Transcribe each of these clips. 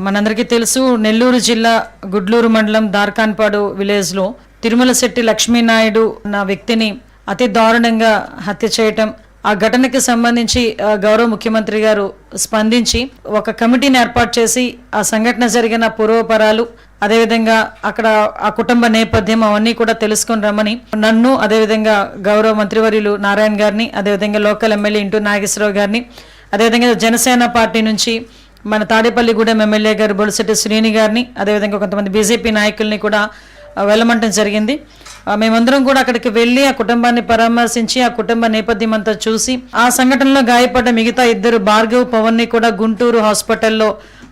మనందరికీ తెలుసు నెల్లూరు జిల్లా గుడ్లూరు మండలం దార్కాన్పాడు విలేజ్లో తిరుమల శెట్టి లక్ష్మీనాయుడు నా వ్యక్తిని అతి దారుణంగా హత్య చేయటం ఆ ఘటనకి సంబంధించి గౌరవ ముఖ్యమంత్రి గారు స్పందించి ఒక కమిటీని ఏర్పాటు చేసి ఆ సంఘటన జరిగిన పూర్వపరాలు అదేవిధంగా అక్కడ ఆ కుటుంబ నేపథ్యం అవన్నీ కూడా తెలుసుకొని రమ్మని నన్ను అదేవిధంగా గౌరవ మంత్రివర్యులు నారాయణ గారిని అదేవిధంగా లోకల్ ఎమ్మెల్యే ఇంటూ నాగేశ్వరరావు గారిని అదేవిధంగా జనసేన పార్టీ నుంచి మన తాడేపల్లిగూడెం ఎమ్మెల్యే గారు బొలిసెట్టి శ్రీని గారిని అదేవిధంగా కొంతమంది బీజేపీ నాయకుల్ని కూడా వెళ్ళమంటం జరిగింది. మేమందరం కూడా అక్కడికి వెళ్ళి ఆ కుటుంబాన్ని పరామర్శించి ఆ కుటుంబ నేపథ్యం అంతా చూసి ఆ సంఘటనలో గాయపడ్డ మిగతా ఇద్దరు భార్గవ్ పవన్ని కూడా గుంటూరు హాస్పిటల్లో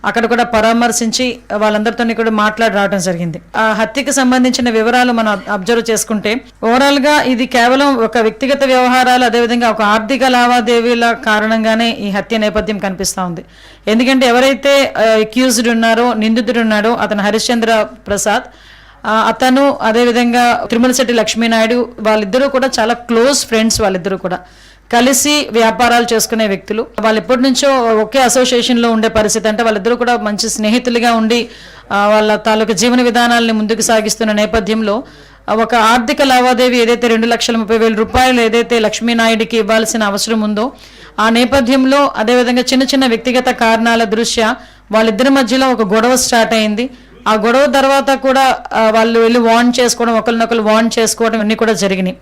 అక్కడ కూడా పరామర్శించి వాళ్ళందరితో కూడా మాట్లాడి రావడం జరిగింది. ఆ హత్యకి సంబంధించిన వివరాలు మనం అబ్జర్వ్ చేసుకుంటే ఓవరాల్గా ఇది కేవలం ఒక వ్యక్తిగత వ్యవహారాలు అదేవిధంగా ఒక ఆర్థిక లావాదేవీల కారణంగానే ఈ హత్య నేపథ్యం కనిపిస్తూ ఉంది. ఎందుకంటే ఎవరైతే అక్యూజ్డ్ ఉన్నారో నిందితుడు ఉన్నాడో అతను హరిశ్చంద్ర ప్రసాద్. అతను అదేవిధంగా తిరుమలశెట్టి లక్ష్మీనాయుడు వాళ్ళిద్దరూ కూడా చాలా క్లోజ్ ఫ్రెండ్స్ వాళ్ళిద్దరూ కూడా. కలిసి వ్యాపారాలు చేసుకునే వ్యక్తులు. వాళ్ళు ఎప్పటి నుంచో ఒకే అసోసియేషన్లో ఉండే పరిస్థితి. అంటే వాళ్ళిద్దరూ కూడా మంచి స్నేహితులుగా ఉండి వాళ్ళ తాలూకు జీవన విధానాల్ని ముందుకు సాగిస్తున్న నేపథ్యంలో ఒక ఆర్థిక లావాదేవీ ఏదైతే రెండు లక్షల ముప్పై వేల రూపాయలు ఏదైతే లక్ష్మీనాయుడికి ఇవ్వాల్సిన అవసరం ఉందో ఆ నేపథ్యంలో అదేవిధంగా చిన్న చిన్న వ్యక్తిగత కారణాల దృష్ట్యా వాళ్ళిద్దరి మధ్యలో ఒక గొడవ స్టార్ట్ అయింది. ఆ గొడవ తర్వాత కూడా వాళ్ళు వెళ్ళి వార్న్ చేసుకోవడం ఒకరినొకరు వార్న్ చేసుకోవడం అన్నీ కూడా జరిగినాయి.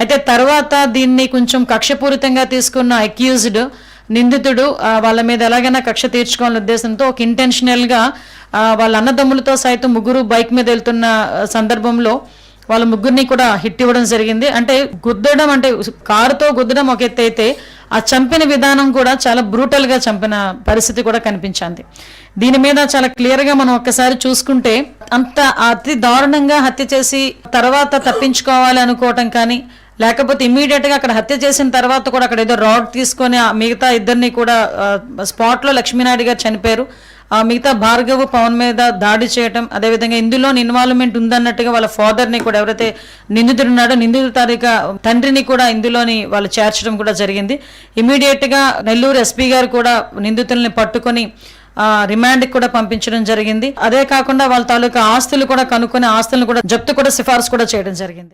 అయితే తర్వాత దీన్ని కొంచెం కక్షపూరితంగా తీసుకున్న అక్యూజ్డ్ నిందితుడు వాళ్ళ మీద ఎలాగైనా కక్ష తీర్చుకోవాలనే ఉద్దేశంతో ఒక ఇంటెన్షనల్గా వాళ్ళ అన్నదమ్ములతో సైతం ముగ్గురు బైక్ మీద వెళ్తున్న సందర్భంలో వాళ్ళ ముగ్గురిని కూడా హిట్ ఇవ్వడం జరిగింది. అంటే గుద్దడం అంటే కారుతో గుద్దడం ఒక ఎత్తు అయితే ఆ చంపిన విధానం కూడా చాలా బ్రూటల్గా చంపిన పరిస్థితి కూడా కనిపించింది. దీని మీద చాలా క్లియర్గా మనం ఒక్కసారి చూసుకుంటే అంత అతి దారుణంగా హత్య చేసి తర్వాత తప్పించుకోవాలి అనుకోవటం కానీ లేకపోతే ఇమీడియట్గా అక్కడ హత్య చేసిన తర్వాత కూడా అక్కడ ఏదో రాడ్ తీసుకొని ఆ మిగతా ఇద్దరిని కూడా స్పాట్లో లక్ష్మీనాయుడు గారు చనిపోయారు. ఆ మిగతా భార్గవ్ పవన్ మీద దాడి చేయటం అదేవిధంగా ఇందులో ఇన్వాల్వ్మెంట్ ఉందన్నట్టుగా వాళ్ళ ఫాదర్ని కూడా ఎవరైతే నిందితుడు ఉన్నాడో నిందితుల తారీఖు తండ్రిని కూడా ఇందులోని వాళ్ళు చేర్చడం కూడా జరిగింది. ఇమీడియట్గా నెల్లూరు ఎస్పీ గారు కూడా నిందితుల్ని పట్టుకొని రిమాండ్కి కూడా పంపించడం జరిగింది. అదే కాకుండా వాళ్ళ తాలూకా ఆస్తులు కూడా కనుక్కొని ఆస్తులను కూడా జప్తు కూడా సిఫార్సు కూడా చేయడం జరిగింది.